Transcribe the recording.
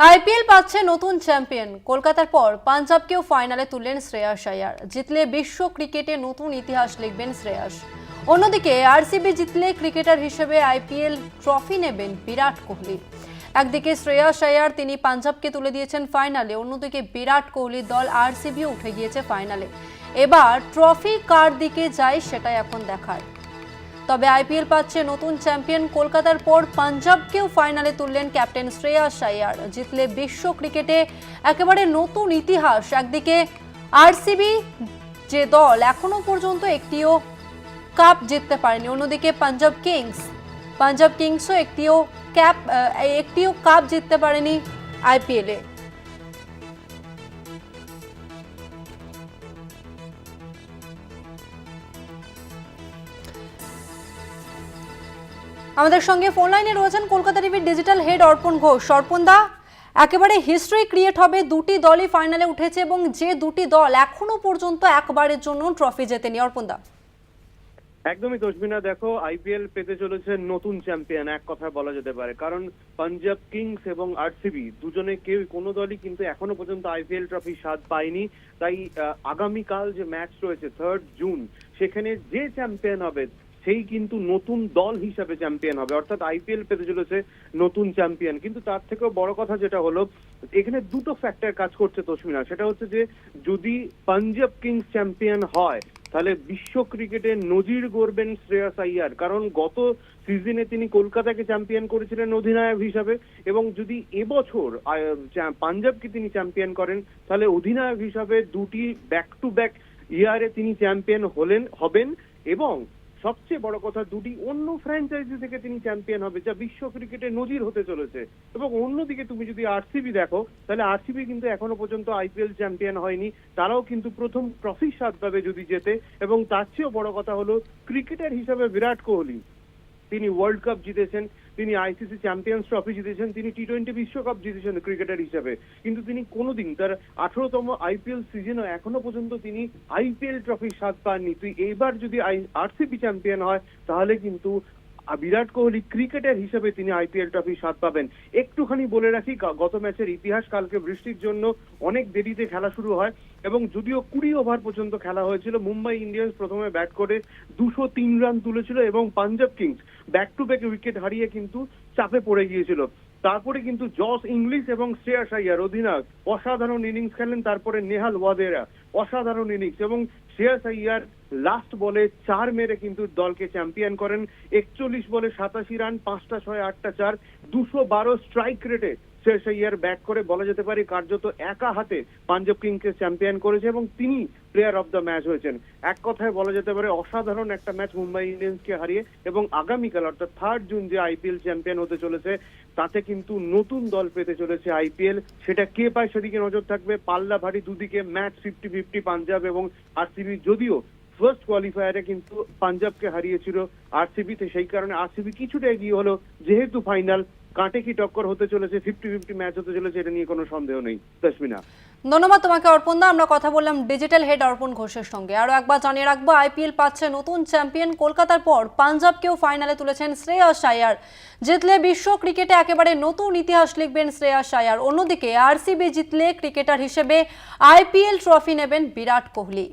IPL পাচ্ছে নতুন champion. কলকাতার পর পাঞ্জাবকেও ফাইনালে তুললেন শ্রেয়াস আয়ার। জিতলে বিশ্ব ক্রিকেটে নতুন ইতিহাস লিখবেন শ্রেয়াস। অন্যদিকে, আরসিবি জিতলে ক্রিকেটার হিসেবে আইপিএল ট্রফি নেবেন বিরাট কোহলি। একদিকে শ্রেয়াস আয়ার, তিনি পাঞ্জাবকে তুলে দিয়েছেন ফাইনালে। অন্যদিকে বিরাট কোহলির দল আরসিবিও উঠে গিয়েছে ফাইনালে। এবার ট্রফি কার দিকে যায় সেটাই এখন দেখার। তবে আইপিএল পাচ্ছে নতুন চ্যাম্পিয়ন কলকাতার পর পাঞ্জাবকেও ফাইনালে তুললেন ক্যাপ্টেন শ্রেয়াস আয়ার জিতলে বিশ্ব ক্রিকেটে একেবারে নতুন ইতিহাস। একদিকে আরসিবি যে দল এখনও পর্যন্ত একটিও কাপ জিততে পারেনি, অন্যদিকে পাঞ্জাব কিংস। পাঞ্জাব কিংসও একটিও ক্যাপ একটিও কাপ জিততে পারেনি আইপিএলে। আমাদের সঙ্গে ফোন লাইনে রয়েছেন কলকাতা টিভির ডিজিটাল হেড অর্পণ ঘোষ। অর্পণ দা, একেবারে হিস্ট্রি ক্রিয়েট হবে, দুটি দলই ফাইনালে উঠেছে এবং যে দুটি দল এখনও পর্যন্ত একবারের জন্য ট্রফি জেতেনি। অর্পণ দা। একদমই তসবিনা দেখো আইপিএল পেতে চলেছে নতুন চ্যাম্পিয়ন এক কথায় বলা যেতে পারে। কারণ পাঞ্জাব কিংস এবং আরসিবি দুজনে কেউ, কোনো দলই কিন্তু এখনও পর্যন্ত আইপিএল ট্রফি স্বাদ পায়নি। তাই আগামীকাল যে ম্যাচ রয়েছে থার্ড জুন সেখানে যে চ্যাম্পিয়ন হবে সেই কিন্তু নতুন দল হিসাবে চ্যাম্পিয়ন হবে। অর্থাৎ আইপিএল পেতে চলেছে নতুন চ্যাম্পিয়ন কিন্তু তার থেকেও বড় কথা যেটা হলো, এখানে দুটো ফ্যাক্টর কাজ করছে তসমিনা। সেটা হচ্ছে যে, যদি পাঞ্জাব কিংস চ্যাম্পিয়ন হয়, তাহলে বিশ্ব ক্রিকেটে নজির গড়বেন শ্রেয়াস আইয়ার। কারণ গত সিজনে তিনি কলকাতাকে চ্যাম্পিয়ন করেছিলেন অধিনায়ক হিসাবে। এবং যদি এবছর পাঞ্জাবকে তিনি চ্যাম্পিয়ন করেন, তাহলে অধিনায়ক হিসাবে দুটি ব্যাক টু ব্যাক ইয়ারে তিনি চ্যাম্পিয়ন হলেন, হবেন। এবং সবচেয়ে বড় কথা, দুটি অন্য ফ্র্যাঞ্চাইজি থেকে তিনি চ্যাম্পিয়ন হবে, যা বিশ্ব ক্রিকেটে নজির হতে চলেছে। এবং অন্যদিকে তুমি যদি আরসিবি দেখো, তাহলে আরসিবি কিন্তু এখনও পর্যন্ত আইপিএল চ্যাম্পিয়ন হয়নি, তারাও কিন্তু প্রথম ট্রফি স্বাদ পাবে যদি জেতে। এবং তার চেয়েও বড় কথা হলো ক্রিকেটার হিসাবে বিরাট কোহলি, তিনি ওয়ার্ল্ড কাপ জিতেছেন। তিনি আইসিসি চ্যাম্পিয়ন্স ট্রফি জিতেছেন, তিনি টি টোয়েন্টি বিশ্বকাপ জিতেছেন ক্রিকেটার হিসাবে। কিন্তু তিনি কোনোদিন তার আঠারোতম আইপিএল সিজনও এখনও পর্যন্ত তিনি আইপিএল ট্রফির স্বাদ পাননি। তুই এইবার যদি আরসিবি চ্যাম্পিয়ন হয়, তাহলে কিন্তু বিরাট কোহলি ক্রিকেটার হিসেবে তিনি আইপিএল ট্রফি স্বাদ পাবেন। একটুখানি বলে রাখি গত ম্যাচের ইতিহাস কালকে বৃষ্টির জন্য অনেক দেরিতে খেলা শুরু হয় এবং যদিও কুড়ি ওভার পর্যন্ত খেলা হয়েছিল, মুম্বাই ইন্ডিয়ান্স প্রথমে ব্যাট করে দুশো তিন রান তুলেছিল এবং Punjab kings back to back wicket হারিয়ে কিন্তু চাপে পড়ে গিয়েছিল। তারপরে কিন্তু জস ইংলিশ এবং শ্রেয়াস আইয়ার অধিনায়ক অসাধারণ ইনিংস খেলেন, তারপরে নেহাল ওয়াদেরা, অসাধারণ ইনিংস এবং শ্রেয়াস আইয়ার লাস্ট বলে চার মেরে কিন্তু দলকে চ্যাম্পিয়ন করেন। একচল্লিশ বলে সাতাশি রান পাঁচটা ছয়, আটটা চার, দুশো বারো স্ট্রাইক রেটে শ্রেয়াস আইয়ার ব্যাট করে বলা যেতে পারে কার্যত একা হাতে পাঞ্জাব কিংসকে চ্যাম্পিয়ন করেছে এবং তিনি প্লেয়ার অফ দ্য ম্যাচ হয়েছেন। এক কথায় বলা যেতে পারে অসাধারণ একটা ম্যাচ মুম্বাই ইন্ডিয়ান্সকে হারিয়ে এবং আগামীকাল, অর্থাৎ থার্ড জুন যে আইপিএল চ্যাম্পিয়ন হতে চলেছে, তাতে কিন্তু নতুন দল পেতে চলেছে আইপিএল সেটা কে পায় সেদিকে নজর থাকবে। পাল্লা ভারী দুদিকে ম্যাচ ফিফটি ফিফটি পাঞ্জাব এবং আরসিবি যদিও ফার্স্ট কোয়ালিফায়ারে কিন্তু পাঞ্জাবকে হারিয়েছিল আরসিবিতে সেই কারণে আরসিবি কিছুটা এগিয়ে হলো। যেহেতু ফাইনাল কাঁটে কি টক্কর হতে চলেছে ফিফটি ফিফটি ম্যাচ হতে চলেছে, এটা নিয়ে কোনো সন্দেহ নেই। তসমিনা। ধন্যবাদ তোমাকে অর্পণ দা, আমরা কথা বললাম ডিজিটাল হেড অর্পণ ঘোষের সঙ্গে। আরও একবার জানিয়ে রাখব আইপিএল পাচ্ছে নতুন চ্যাম্পিয়ন কলকাতার পর পাঞ্জাবকেও ফাইনালে তুলেছেন শ্রেয়াস আয়ার জিতলে বিশ্ব ক্রিকেটে একেবারে নতুন ইতিহাস লিখবেন শ্রেয়াস আয়ার অন্যদিকে আরসিবি জিতলে ক্রিকেটার হিসেবে আইপিএল ট্রফি নেবেন বিরাট কোহলি।